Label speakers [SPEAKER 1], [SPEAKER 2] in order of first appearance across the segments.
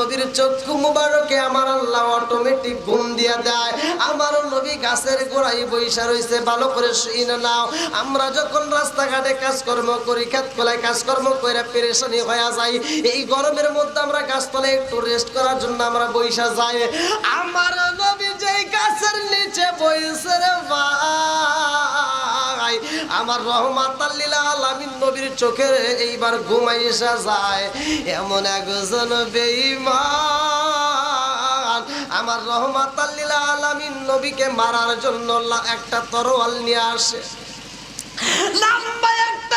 [SPEAKER 1] নবীর চক্ষু মুবারকে আমার আল্লাহ অটোমেটিক ঘুম দিয়া দেয়। আমার নবী গাছের গোড়ায় বৈশা রইছে, ভালো করে শুই না নাও। আমরা যখন রাস্তাঘাটে কাজকর্ম করি খেত খোলায় কাজকর্ম করে পেরেশানি হয়ে যাই, এই গরমের মধ্যে আমরা গাছতলায় একটু রেস্ট করার জন্য আমরা বৈশা যাই। আমার নবী যেই গাছের নিচে বইছে রে ভাই আমার রহমাত আলামিন নবীর চোখের এইবার ঘুমাইসা যায়। এমন একজন বেঈমান, আমার রহমাত আলামিন নবীকে মারার জন্য একটা তরোয়াল নিয়ে আসে। লম্বা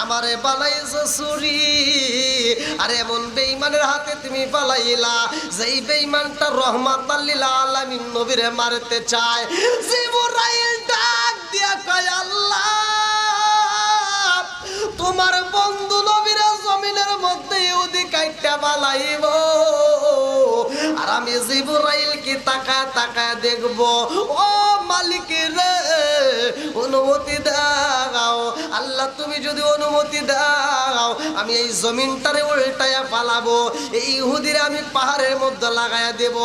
[SPEAKER 1] আমারে বানাইছো চুরি। আরে এমন বেঈমানের হাতে তুমি পালাইলা যেই বেইমানটা রহমাত আল্লিল আলামিন নবীরে মারতে চায়। জিবরাইল ডাক দিয়া কয়, আল্লাহ, তোমার বন্ধু নবীরা জমিনের মধ্যে ইহুদি কাইটা বালাইব আর আমি জিবরাইল কি তাকায় তাকায় দেখব। ও মালিকের অনুমতি দাও। আল্লাহ, তুমি যদি অনুমতি দাও, আমি এই জমিনটারে উল্টায়া পালাবো। এই ইহুদিরে আমি পাহাড়ের মধ্যে লাগায়া দেব।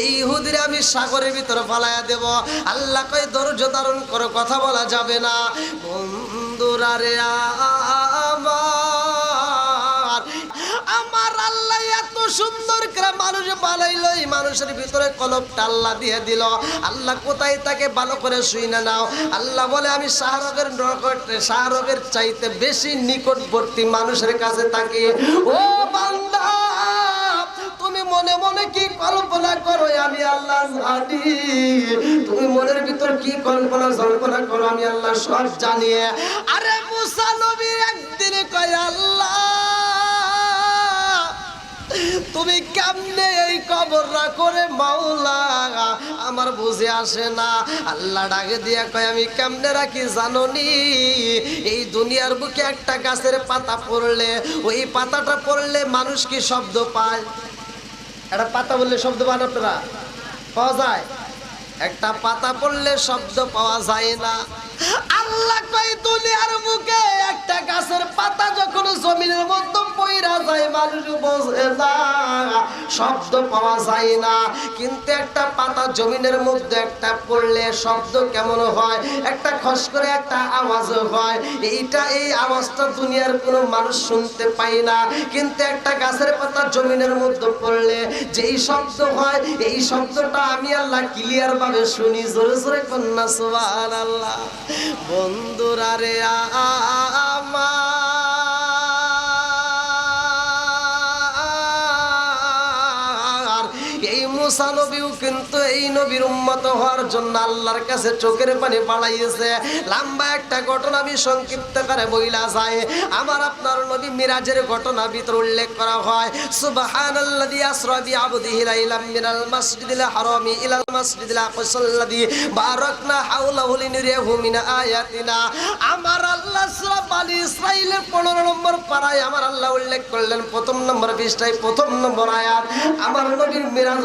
[SPEAKER 1] এই ইহুদিরে আমি সাগরের ভিতরে ফালায়া দেব। আল্লাহ কয়, ধৈর্য ধারণ করে, কথা বলা যাবে না। বন্ধুরা রে আমার আল্লাহ এত সুন্দর করে মানুষ বানাইলো, এই মানুষের ভিতরে কলপটা আল্লাহ দিয়ে দিল। আল্লাহ কোথায় তাকে ভালো করে শুই না নাও? আল্লাহ বলে, আমি শাহরগের শাহরগের চাইতে বেশি নিকটবর্তী মানুষের কাছে থাকি। ও বান্দা, তুমি মনে মনে কি কল্পনা করো, আমি আল্লাহ জানি। তুমি মনের ভিতর কি কল্পনা, জল্পনা করো, আমি আল্লাহ সব জানি। আরে মুসা নবী একদিন কয়, আল্লাহ তুমি কেমনে এই কবররা করে মাওলা? আমার বুঝে আসে না। আল্লাহ ডাকে দিয়া কয়, আমি কেমনে রাখি জাননি? এই দুনিয়ার বুকে একটা গাছের পাতা পড়লে, ওই পাতাটা পড়লে মানুষ কি শব্দ পায়? একটা পাতা বললে শব্দ পান আপনারা? পাওয়া যায়? একটা পাতা পড়লে শব্দ পাওয়া যায় না। একটা গাছের পাতা যখন মধ্যে শব্দ পাওয়া যায় না। কিন্তু একটা পাতা জমিনের মধ্যে একটা পড়লে শব্দ কেমন হয়? একটা খস করে একটা আওয়াজ হয়। এইটা, এই আওয়াজটা দুনিয়ার কোনো মানুষ শুনতে পায় না। কিন্তু একটা গাছের পাতা জমিনের মধ্যে পড়লে যেই শব্দ হয়, এই শব্দটা আমি আল্লাহ ক্লিয়ার ভাবে শুনি। জোরে জোরে কন্যা সুবান আল্লাহ বন্ধুরা রে আমার মুসা নবীও কিন্তু এই নবীর উম্মত হওয়ার জন্য আল্লাহর কাছে চোখের পানি পালাইছে লম্বা একটা ঘটনা আমি সংক্ষিপ্ত করে বইলা যায়। আমার আপনার নবী মিরাজের ঘটনা ভিতর উল্লেখ করা হয়। সুবহানাল্লাযী আসরা বিআবদিহি লাইলাম মিনাল মাসজিদিল হারামি ইলাল মাসজিদিল আকসাল্লাযী। বারাকনা হাওলাহু লিনুরিয়াহু মিন আয়াতিনা। আমার আল্লাহ সূরা বানি ইসরাইলের 15 নম্বর পারায় আমার আল্লাহ উল্লেখ করলেন, প্রথম নম্বর পৃষ্ঠায় প্রথম নম্বর আয়াত। আমার নবীর মিরাজ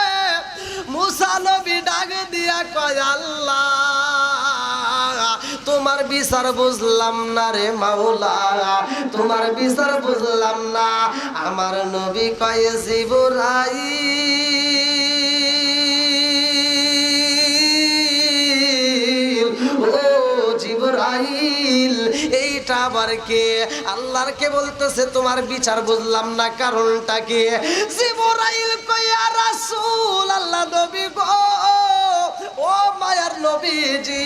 [SPEAKER 1] মুসা নবী ডাক দিয়া কয়, আল্লাহ, তোমার বিচার বুঝলাম না রে মাওলা, তোমার বিচার বুঝলাম না। আমার নবী কয় জিবরাই জিবরাইল এইটা আবার কে? আল্লাহর কে বলতেছে, তোমার বিচার বুঝলাম না, কারণটা কে? জিবরাইল কইয়া, রাসূল আল্লাহ নবী গো। মায়ার নবীজি।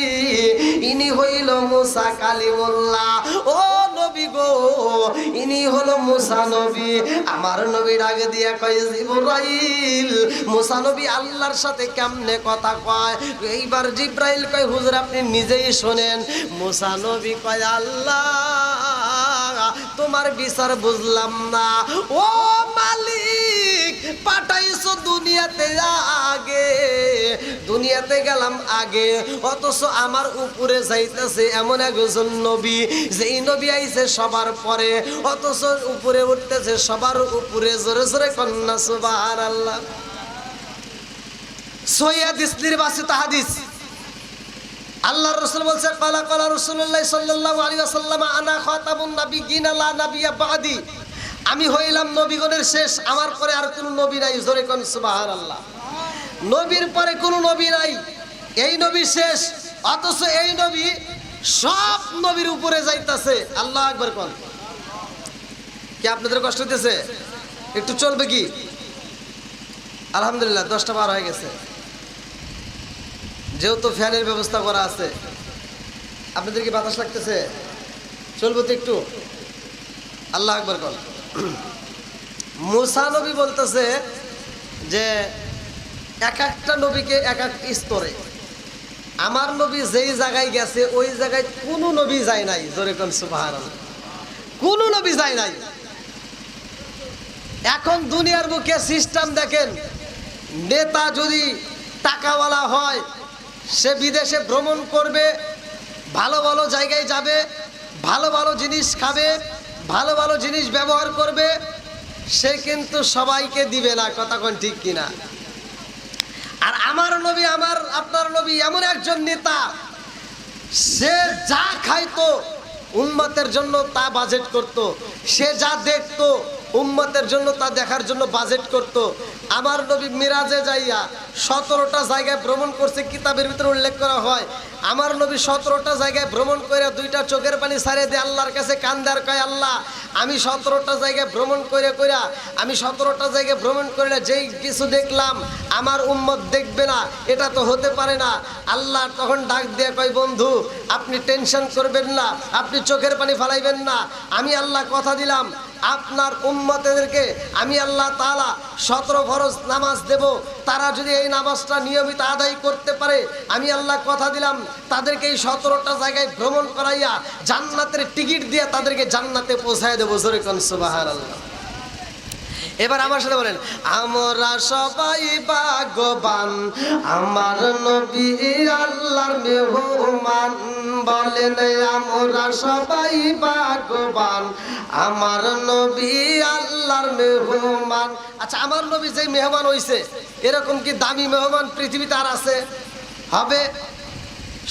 [SPEAKER 1] ইনি হইল মুসা কালিমুল্লাহ। ও নবী গো, ইনি হলো মুসা নবী। আমার নবীর আগে দিয়ে কয় জিবরাইল। মুসা নবী আল্লাহর সাথে কেমনে কথা কয়? এইবার জিব্রাইল কয়, হুজুর, আপনি নিজেই শোনেন। মুসা নবী কয়, আল্লাহ, তোমার বিচার বুঝলাম না। ও মালিক পাঠাইছো দুনিয়াতে আগে, দুনিয়াতে গেলাম আগে, অথচ আমার উপরে যাইতেছে এমন একজন নবী, যেই নবী আইছে সবার পরে, অথচ উপরে উঠতেছে সবার উপরে জোরে জোরে কন্যা সুবাহ আল্লাহ সৈয়াদ আল্লাহ রসুল বলছে কালা কালা রসুল্লাহ সাল্লাল্লাহু আলাইহি ওয়াসাল্লাম আনা খাতামুন বাদি। আমি হইলাম নবীগণের শেষ, আমার পরে আর কোনো নবী নাই। জোরে কোন সুবহানাল্লাহ। নবীর পরে কোনো নবী নাই। এই নবী শেষ, অথচ এই নবী সব নবীর উপরে যাইতাছে। আল্লাহ একবার কোন। কি আপনাদের কষ্ট হইতেছে? একটু চলবে কি? আলহামদুলিল্লাহ, দশটা বার হয়ে গেছে। যেহেতু ফ্যানের ব্যবস্থা করা আছে, আপনাদের কি বাতাস লাগতেছে? চলবো তো একটু? আল্লাহ একবার কল মুসা নবী বলতেছে যে এক একটা নবীকে এক এক স্তরে। আমার নবী যেই জায়গায় গেছে, ওই জায়গায় কোনো নবী যায় নাই। জোরে কোন সুবাহার কোনো নবী যায় নাই। এখন দুনিয়ার বুকে সিস্টেম দেখেন, নেতা যদি টাকাওয়ালা হয়, সে বিদেশে ভ্রমণ করবে, ভালো ভালো জায়গায় যাবে, ভালো ভালো জিনিস খাবে ভালো ভালো জিনিস ব্যবহার করবে, সে কিন্তু সবাইকে দিবে না, কথা কোন ঠিক কিনা আর আমার নবী, আমার, আপনার নবী এমন একজন নেতা, সে যা খাইতো উম্মতের জন্য তা বাজেট করত। সে যা দেখতো উম্মতের জন্য তা দেখার জন্য বাজেট করত। আমার নবী মিরাজে যাইয়া সতেরোটা জায়গায় ভ্রমণ করছে, কিতাবের ভিতরে উল্লেখ করা হয়। আমার নবী সতেরোটা জায়গায় ভ্রমণ করে দুইটা চোখের পানি সারিয়ে দিয়ে আল্লাহর কাছে কান্দার কয়, আল্লাহ, আমি সতেরোটা জায়গায় ভ্রমণ করে কইরা, আমি সতেরোটা জায়গায় ভ্রমণ করলে যেই কিছু দেখলাম, আমার উম্মত দেখবে না, এটা তো হতে পারে না। আল্লাহ তখন ডাক দিয়ে কয়, বন্ধু, আপনি টেনশন করবেন না, আপনি চোখের পানি ফালাইবেন না, আমি আল্লাহ কথা দিলাম। আপনার উম্মতেদেরকে আমি আল্লাহ তালা সতেরো ফরজ নামাজ দেব। তারা যদি এই নামাজটা নিয়মিত আদায় করতে পারে, আমি আল্লাহ কথা দিলাম, তাদেরকে এই সতেরোটা জায়গায় ভ্রমণ করাইয়া জান্নাতের টিকিট দিয়ে তাদেরকে জান্নাতে পৌঁছায় দেবো। জোরে কন সুবাহান আল্লাহ এবার আমার সাথে বলেন, আমরা সবাই ভাগ্যবান, আমার নবী আল্লাহর মেহমান বলেন, আমরা সবাই ভাগ্যবান, আমার নবী আল্লাহর মেহমান। আচ্ছা আমার নবী যে মেহমান হইছে, এরকম কি দামি মেহমান পৃথিবীতে আর আছে? হবে?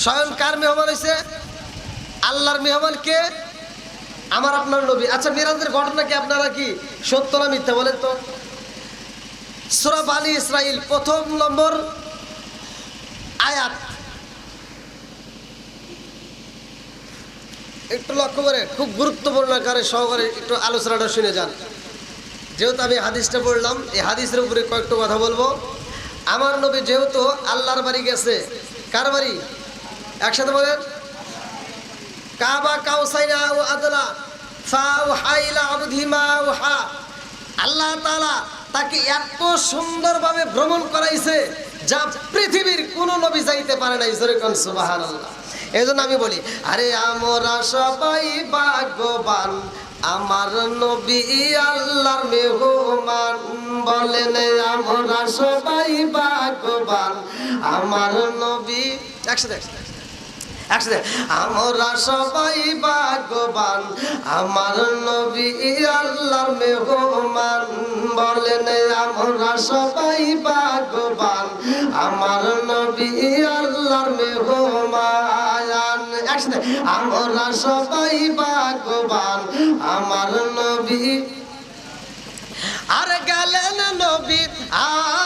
[SPEAKER 1] স্বয়ং কার মেহমান হইছে? আল্লাহর মেহমান কে? আমার আপনার নবী। আচ্ছা মিরাজের ঘটনা কি? আপনারা কি সত্য না মিথ্যা বলেন তো? সুরা বানি ইসরাইল প্রথম নম্বর আয়াত। একটু লক্ষ্য করে, খুব গুরুত্বপূর্ণ আকারে সহকারে একটু আলোচনাটা শুনে যান। যেহেতু আমি হাদিসটা পড়লাম, এই হাদিসের উপরে কয়েকটা কথা বলব। আমার নবী যেহেতু আল্লাহর বাড়ি গেছে, কার বাড়ি? একসাথে বলেন। কাবা কাউসাইনা ও আদলা আল্লাহ তাআলা তাকে এত সুন্দরভাবে ভ্রমণ করাইছে যা পৃথিবীর কোন নবী যাইতে পারে না ঈশ্বরের কোন সুবহানাল্লাহ। এই জন্য আমি বলি, আরে আমরা সবাই ভাগ্যবান, আমার নবী আল্লাহর মেহমান বলেন, আমরা সবাই ভাগ্যবান, আমার নবী একসাথে একসাথে। আমরা সবাই ভাগ্যবান, আমার নবী আল্লাহর মেহমান। বলেন, আমরা সবাই ভাগ্যবান, আমার নবী আল্লাহর মেহমান। আমরা সবাই ভাগ্যবান, আমার নবী। আর গেলেন নবী আয়া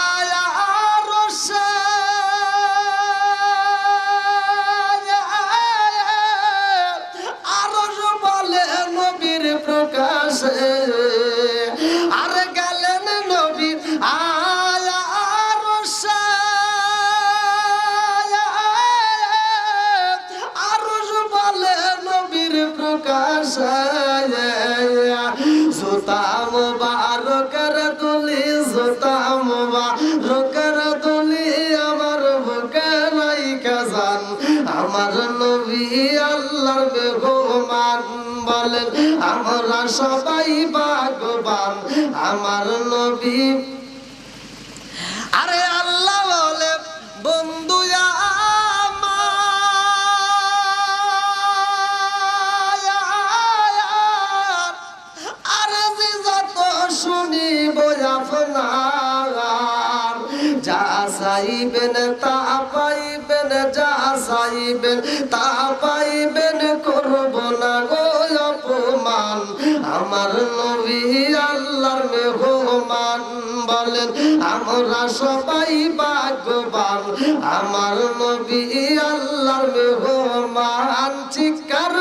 [SPEAKER 1] সবাই ভাগবান, আমার নবী। আরে আল্লাহ বলে, বন্ধু আমার। যে যত শুনিব আপনার, যা চাইবেন তা পাইবেন, যা চাইবেন তা আমার নবী আল্লাহর মেহমান বলেন আমরা সবাই ভাগ্যবান। আমার নবী আল্লাহর মেহমান চিৎকার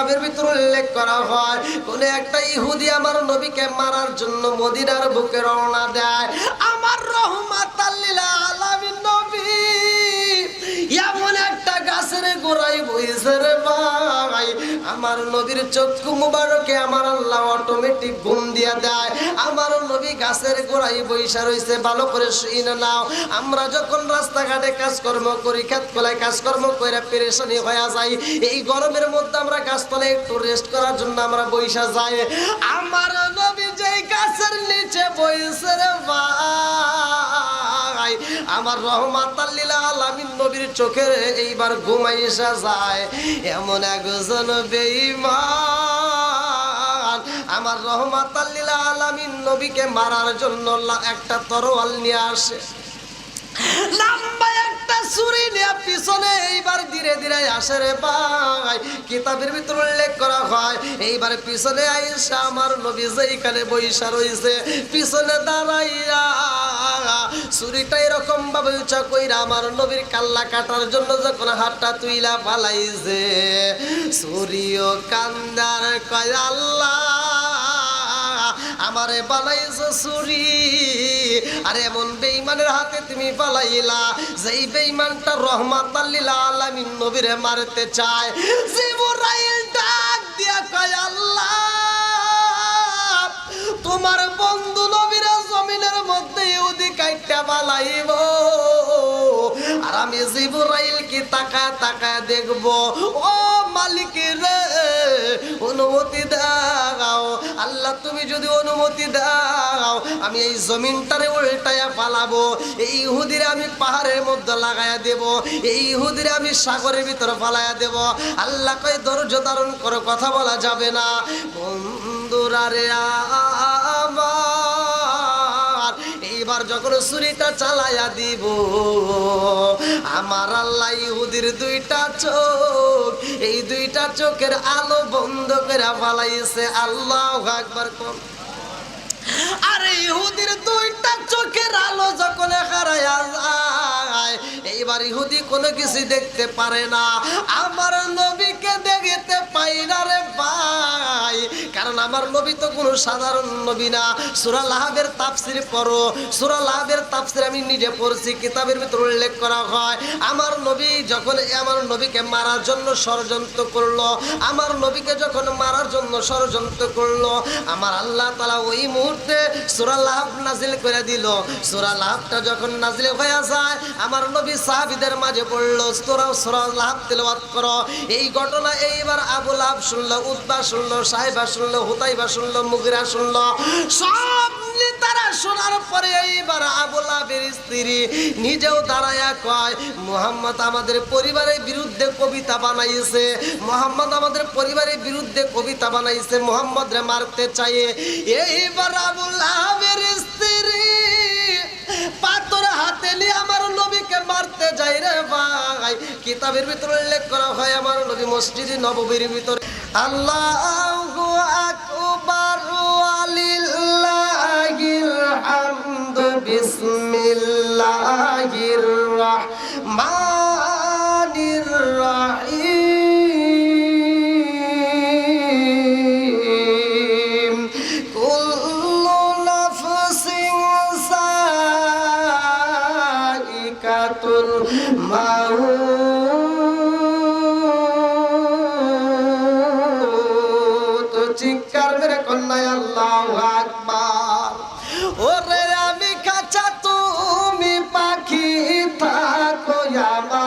[SPEAKER 1] কিতাবের ভিতর উল্লেখ করা হয়, কোন একটা ইহুদি আমার নবীকে মারার জন্য মদিনার বুকে রওনা দেয়। আমার রহমাত আলামিন নবী গোড়াই বইছে রে ভাই। আমার করে শুই নাও। আমরা যখন রাস্তাঘাটে কাজকর্ম করি খেত খোলায় কাজকর্ম করে পেরেশানি হয়ে যাই, এই গরমের মধ্যে আমরা গাছতলে একটু রেস্ট করার জন্য আমরা বইসা যাই। আমার নবী যেই গাছের নিচে বইছে রে ভাই আমার রহমাত আলামিন নবীর চোখে এইবার ঘুমাইসা যায়। এমন একজন বেঈমান। আমার রহমাত আলামিন নবীকে মারার জন্য একটা তরোয়াল নিয়ে আসে। ছুরি নিয়ে পিছনে এইবার ধীরে ধীরে আসে রে ভাই। কিতাবের ভিতর উল্লেখ করা হয়, এইবার পিছনে আইসা আমার নবী যেইখানে বইসা রইছে, পিছনে দাঁড়াইয়া ছুরিটা এরকম ভাবে উঁচা কইরা আমার নবীর কাল্লা কাটার জন্য যখন হাতটা তুইলা পালাইছে ছুরিও কান্দার কয়, আল্লাহ! আমারে বানাইছো চুরি। আর এমন বেইমানের হাতে তুমি পালাইলা যেই বেইমানটা রহমাত আল্লিলা আলামিন নবীরে মারতে চায়। জিবরাইল ডাক দিয়া কয়, আল্লাহ, তোমার বন্ধু নবীরা জমিনের মধ্যে ইহুদি কাইটা বালাইব। আর আমি জিবরাইল কি তাকা তাকা দেখব। ও মালিক রে অনুমতি দাও। আল্লাহ, তুমি যদি অনুমতি দাও, আমি এই জমিনটারে উল্টায়া পালাবো। এই ইহুদিরে আমি পাহাড়ের মধ্যে লাগায়া দেব। এই ইহুদিরে আমি সাগরের ভিতরে ফালায়া দেব। আল্লাহ কয়ে, ধৈর্য ধারণ করো, কথা বলা যাবে না। বন্ধুরা রে আমার এইবার যখন ছুরিটা চালায়া দিব, আমার আল্লাহ ইহুদির দুইটা চোখ, এই দুইটা চোখের আলো বন্ধ করে ফালাইছে। আল্লাহ একবার কোন আরে ইহুদির দুইটা চোখের আলো যখন হারায়া যায়, এইবার ইহুদি কোনো কিছু দেখতে পারে না। আমার নবীকে দেখতে পাই না রে ভাই। কারণ আমার নবী তো কোনো সাধারণ নবী না। সুরা লাহাবের তাফসির পড়ো। সুরা লাহাবের তাফসির আমি নিজে পড়ছি, কিতাবের ভিতরে উল্লেখ করা হয়। আমার নবী যখন আমার নবীকে মারার জন্য ষড়যন্ত্র করল, আমার নবীকে যখন মারার জন্য ষড়যন্ত্র করল, আমার আল্লাহ তালা ওই মুহূর্তে সুরা লাভ নাজিল করে দিল। সুরা লাভটা যখন নাজিল হয়ে যায়, আমার নবী সাহাবিদের মাঝে পড়ল তোরা সুরা লাভ তেলাওয়াত করো। এই ঘটনা এইবার আবু লাভ শুনলো উদ্বা শুনলো, সাহেবা শুনলো স্ত্রী বিরুদ্ধে কবিতা বানাইছে, মোহাম্মদ রে মারতে এইবার স্ত্রী পাথর হাতে নিয়ে আমার নবীকে মারতে যাই রে ভাই। কিতাবের ভিতরে উল্লেখ করা হয়, আমার নবী মসজিদে নববীর ভিতরে, আল্লাহু বিসমিল্লাহির রাহমানির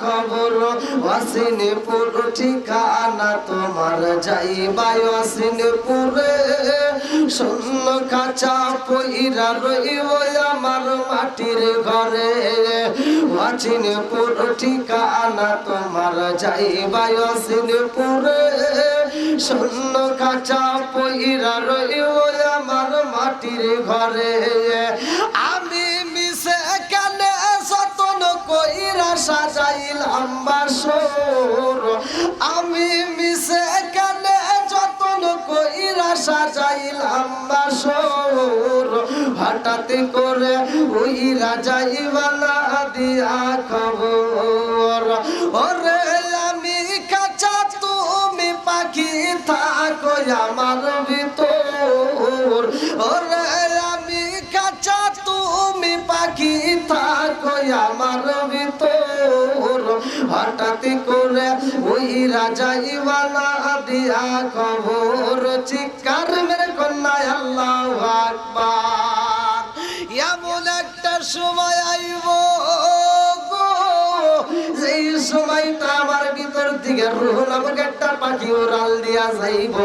[SPEAKER 1] খবর ওয়াসিনপুর ঠিকানা তোমার যাইবাই। ওয়াসিনপুরে শূন্য কাঁচা পইরা রইব আমার মাটির ঘরে। ওয়াসিনপুর ঠিকানা তোমার যাইবাই। ওয়াসিনপুরে শূন্য কাঁচা পইরা রইব আমার মাটির ঘরে। যতন কইরা সাজাইলাম বাসর আমি মিশে কানে যতন কইরা সাজাইলাম বাসর হঠাৎ করে ওই রাজা ইবানা দিয়া খবর। ওরে আমি কাঁচা তুমি পাখি থাকো আমার ভিতর। থাকো আমার ভিতর? হঠাৎ করে ওই রাজা ইবানা দিয়া খবর, চিৎকার মেরে এমন একটা সময় আইব যেই সময়টা আমার ভিতর থেকে রুহ নামক একটা পাখি উড়াল দিয়া যাইব।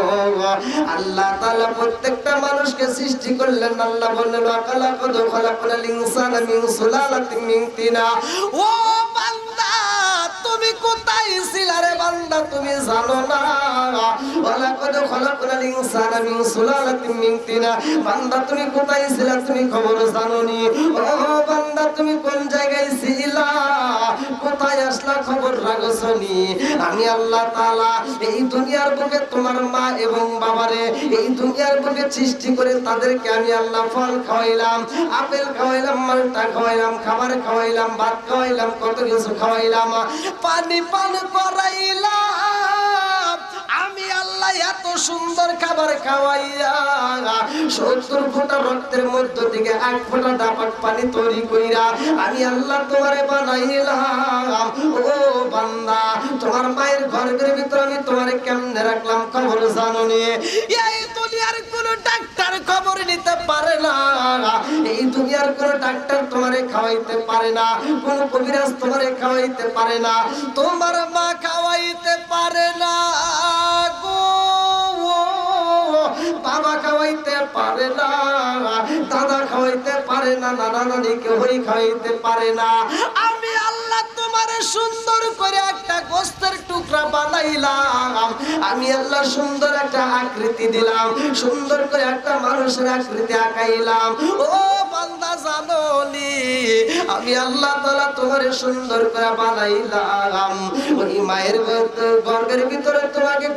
[SPEAKER 1] আল্লাহ তাআলা প্রত্যেকটা মানুষকে সৃষ্টি করলেন আল্লাহ বললেন আকালা কদ খালাকাল ইনসানা মিন সুলালাতিন মিন তিনা। ও বান্দা, তুমি কোথায় ছিলা রে বান্দা? তুমি জানো না। ওয়ালাকাদ খালাকাল ইনসানা মিন সুলালাতিন মিন তিনা। বান্দা, তুমি কোথায় ছিলা? তুমি খবর ও বান্দা, তুমি কোন জায়গায় ছিলা? কোথায় আসলা খবর আমি আল্লাহ তাআলা এই দুনিয়ার বুকে তোমার মা এবং বাবারে এই দুনিয়ার বুকে সৃষ্টি করে তাদেরকে আমি আল্লাহ ফল খাওয়াইলাম, আপেল খাওয়াইলাম, মালটা খাওয়াইলাম, খাবার খাওয়াইলাম, ভাত খাওয়াইলাম, কত কিছু খাওয়াইলাম পানি পান করাইলাম। আল্লাহ আমি তোমারে কেমনে রাখলাম খবর জানো এই দুনিয়ার কোন ডাক্তার খবর নিতে পারে না। এই দুনিয়ার কোন ডাক্তার তোমারে খাওয়াইতে পারে না। কোন কবিরাজ তোমারে খাওয়াইতে পারে না। তোমার মা খাওয়াইতে পারে না। খাওয়াইতে পারে না, নানা নানি কেউই খাওয়াইতে পারে না। আমি আল্লাহ তোমারে সুন্দর করে একটা গোস্তের টুকরা বানাইলাম। আমি আল্লাহ সুন্দর একটা আকৃতি দিলাম, সুন্দর করে একটা মানুষের আকৃতি আঁকাইলাম। ও বান্দা জানো নি আমি আল্লাহ তাআলা তোমারে সুন্দর করে বানাইলাম। ওই মায়ের ভিতরে তোমাকে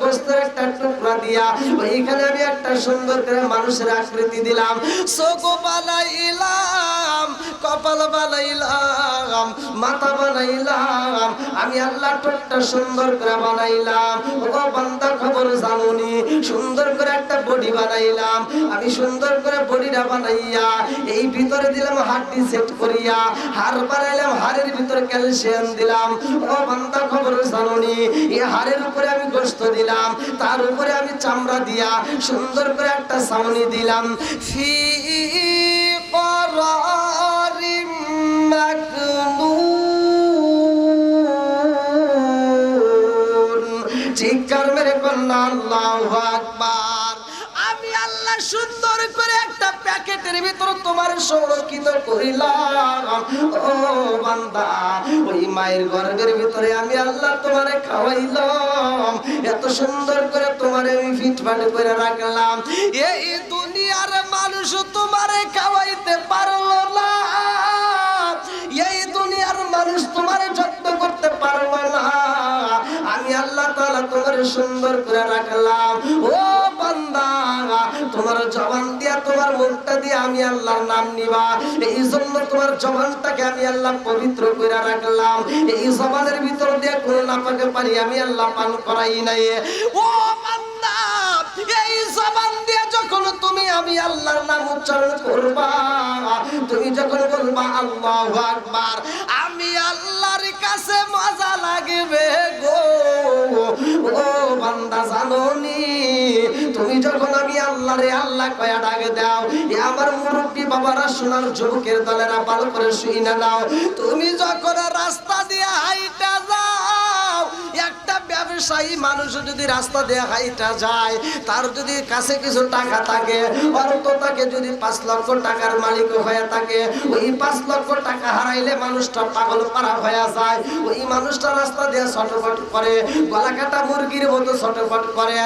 [SPEAKER 1] একটা টুকরা দিয়া ওইখানে আমি একটা সুন্দর করে মানুষের আকৃতি দিলাম। চোখ বানাইলাম, কপাল বানাইলাম, মাথা বানাইলাম। আমি আল্লাহ টোটটা সুন্দর করে বানাইলাম। ও বান্দা খবর জানুনি, সুন্দর করে একটা বডি বানাইলাম। আমি সুন্দর করে বডিটা বানাইয়া এই ভিতরে দিলাম হাড্ডি সেট করিয়া হাড় বানাইলাম হাড়ের ভিতরে ক্যালসিয়াম দিলাম ও বান্দা খবর জানুনি এই হাড়ের উপরে আমি গোস্ত দিলাম তার উপরে আমি চামড়া দিয়া সুন্দর করে একটা সাউনি দিলাম ফি قرار مكنون চিৎকার মেরে কন্যা আল্লাহ আকবার আমি আল্লাহ সুন্দর করে একটা প্যাকেটের ভিতর তোমার সংরক্ষিত করিলাম। ও বান্দা, ওই মায়ের গর্ভের ভিতরে আমি আল্লাহ তোমারে খাওয়াইলাম। এত সুন্দর করে তোমারে আমি ফিটফাট করে রাখলাম। এই দুনিয়ার মানুষ তোমারে খাওয়াইতে পারল না। এই দুনিয়ার মানুষ তোমারে যত্ন করতে পারল না। আমি আল্লাহ তাআলা তোমার সুন্দর করে রাখলাম। ও মুখটা দিয়ে আমি আল্লাহর নাম নিবা। এই জন্য তোমার জবানটাকে আমি আল্লাহ পবিত্র করে রাখলাম। এই জবানের ভিতর দিয়ে কোনো নাপাকে পারি আমি আল্লাহ পান করাই নাই। ও এই জবান দিয়ে যখন তুমি আমি আল্লাহর নাম উচ্চারণ করবা, তুমি যখন বলবা, আল্লাহু আকবার আমি আল্লাহর কাছে মজা লাগবে গো। ও বান্দা জানোনি তুমি যখন আমি আল্লাহ রে আল্লাহ কয়া ডাকে দাও, এ আমার মুরব্বী বাবারা সোনার যুবকের দলেরা ভালো করে শুই না নাও। তুমি যখন রাস্তা দিয়ে হাইটা যাও একটা ব্যবসায়ী মানুষ যদি রাস্তা দিয়ে হাইটা যায়, তার যদি কাছে কিছু টাকা থাকে অর্থ তাকে যদি পাঁচ লক্ষ টাকার মালিক হয়ে থাকে, ওই পাঁচ লক্ষ টাকা হারাইলে মানুষটা পাগল পারা হয়ে যায়। ওই মানুষটা রাস্তা দিয়ে ছটফট করে গলা কাটা মুরগির মতো ছটফট করে,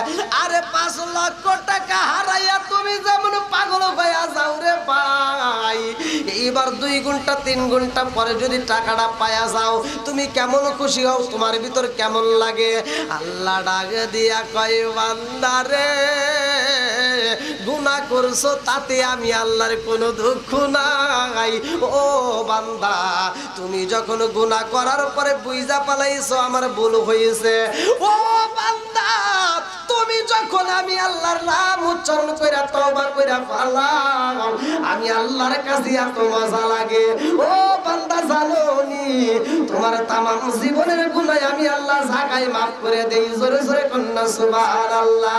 [SPEAKER 1] আরে পাঁচ লক্ষ টাকা হারাইয়া তুমি যেমন পাগল হয়ে যাও রে ভাই। এইবার দুই ঘণ্টা, তিন ঘণ্টা পরে যদি টাকাটা পায়া যাও, তুমি কেমন খুশি হও? তোমার ভিতর কেমন লাগে? আল্লাহ ডাক দিয়া কয় বান্দারে গুণা করছ তাতে আমি আল্লাহর কোনো দুঃখ নাই। ও বান্দা, তুমি যখন গুণা করার পরে বুঝা পালাইছো, আমার ভুল হয়েছে ও বান্দা, তুমি যখন আমি আল্লাহর নাম উচ্চারণ কইরা তওবা কইরা পালাম আমি আল্লাহর কাছে এত মজা লাগে। ও বান্দা, জানোনি, তোমার তামাম জীবনের গুনাহ আমি আল্লাহ জাগাই মাফ করে দেই। জোরে জোরে কন্যা, সুবহানাল্লাহ।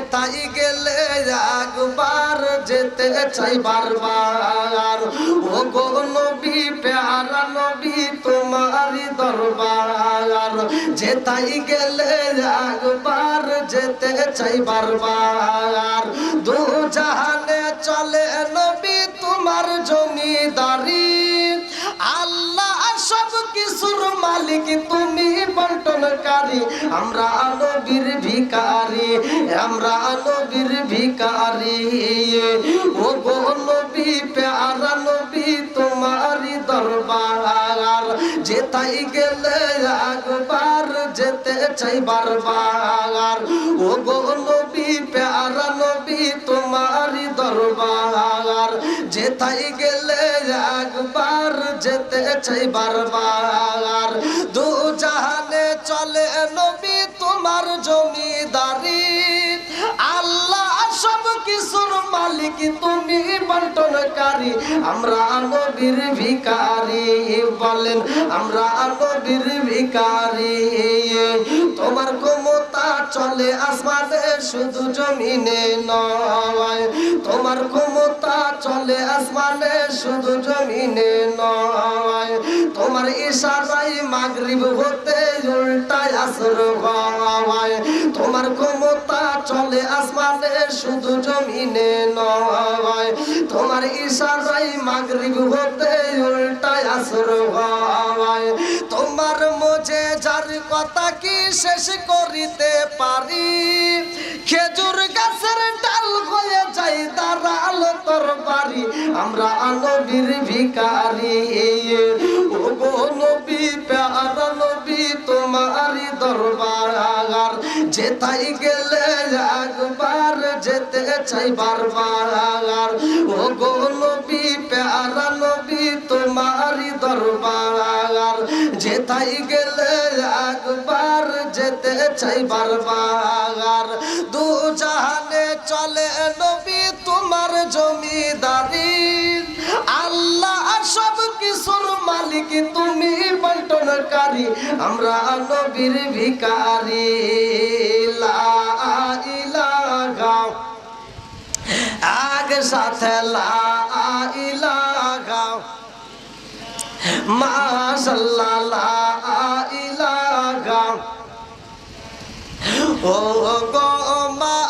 [SPEAKER 1] যেতাই গেলে একবার যেতে চাই বারবার। ও গো নবী, প্যারা নবী, তোমারি দরবার। যেতাই গেলে একবার যেতে চাই বারবার। দু জাহানে চলে নবী, তোমার জমিদারি কিছুর মালিক, তুমি বন্টনকারী, আমরা নবীর ভিকারি আমরা নবীর ভিকারি ও গো নবী, প্যারা নবী তোমারি দরবার যেতাই গেলে একবার যেতে চাই বারবার। ও গো দরবার যেতাই গেলে একবার যেতে চাই বারবার দু চলে নবী তোমার জমিদারি। মালিক, তুমি বন্টনকারী। আমরা নবীর ভিকারি বলেন, আমরা নবীর ভিকারি তোমার ক্ষমতা চলে আসমানে, শুধু জমিনে নয়। তোমার ক্ষমতা চলে আসমানে, শুধু জমিনে নয়। তোমার ইশারাই মাগরিব হতে উল্টায় আসর হয়। তোমার ক্ষমতা চলে আসমানে, শুধু জমিনে নয় তোমার ইশারাই হতে উল্টায় আসর হয়। তোমার যার কথা কি শেষ করিতে পারি? খেজুর গাছের ডাল হয়ে যাই দাঁড়াল তোর বাড়ি। আমরা নবীর ভিকারি ও গো নবী তোমারি দরবার যেতাই গেলে একবার যেতে চাই বারবার ও গো নবী, প্যারা নবী, তোমারি দরবার যেতাই গেলে একবার যেতে চাই বারবার দু জাহানে চলে নবী, তোমার জমিদারি। আল্লাহ সব কিছুর মালিক তুমি বন্টনকারী আমরা নবীর ভিকারি লা ইলাহা। আগ সাথে লা ইলাহা। মাশাল্লাহ লা ইলাহা। ও গো মায়ার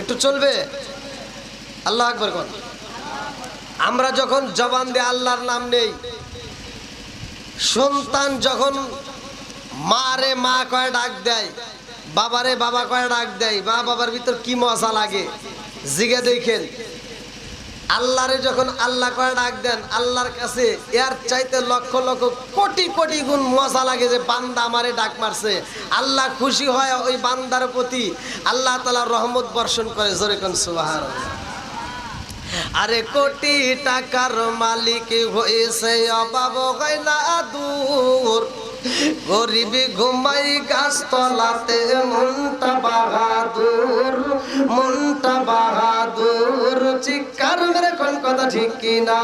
[SPEAKER 1] একটু চলবে? আল্লাহ আকবর কর আমরা যখন জবান দিয়ে আল্লাহর নাম নেই, সন্তান যখন মারে মা কয়ে ডাক দেয় বাবারে বাবা কয়ে ডাক দেয়, বা বাবার ভিতর কি মজা লাগে, জিগে দেখেন। আল্লাহরে যখন আল্লাহ করে ডাক দেন, আল্লাহর কাছে এর চাইতে লক্ষ লক্ষ কোটি কোটি গুণ মজা লাগে যে বান্দা আমারে ডাক মারছে। আল্লাহ খুশি হয় ওই বান্দার প্রতি। আল্লাহ তালা রহমত বর্ষণ করে, জোরে কোন সুবাহার আরে কোটি টাকার মালিক হয়েছে, অভাব হয় না দূর। গরিবি ঘুমাই গাছ তলাতে মনটা বাহাদুর মনটা বাহাদুর। চিৎকার মেরে কোন কথা ঠিক কিনা?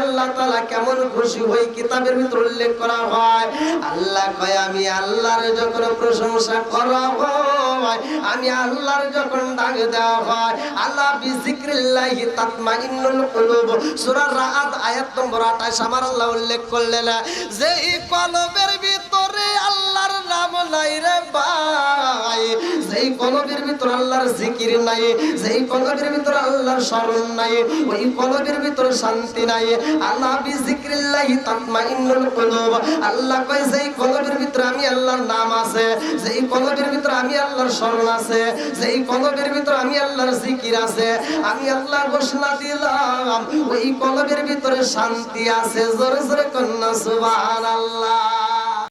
[SPEAKER 1] আল্লাহ তাআলা কেমন খুশি হই কিতাবের ভিতর উল্লেখ করা হয়। আল্লাহ কয়, আমি আল্লাহর যখন প্রশংসা করা হয় আমি আল্লাহর যখন ডাক দেওয়া হয়, আল্লাহ বিজিক্রিল্লাহি তাতমাইন্নুল কুলুব। সূরা রাআদ আয়াত নম্বর 28 আমার আল্লাহ উল্লেখ করলেন, যে এই কলবের ভিতরে আল্লাহর নাম নাই রে ভাই। যেই কলবের ভিতর আল্লাহর জিকির নাই, যেই কলবের ভিতর আল্লাহর স্মরণ নাই, ওই কলবের ভিতর শান্তি নাই। আল্লাহ বিজিক্রিল্লাহি তাতমাইন্নুল কুলুব। আল্লাহ কয়, যেই কলবের ভিতর আমি আল্লাহর নাম আছে, যেই কলবের ভিতর আমি আল্লাহর স্মরণ আছে, যেই কলবের ভিতর আমি আল্লাহর জিকির আছে, আমি আল্লাহ ঘোষণা দিলাম, ওই কলবের ভিতরে শান্তি আছে। জোরে জোরে কন্যা সুবহানাল্লাহ।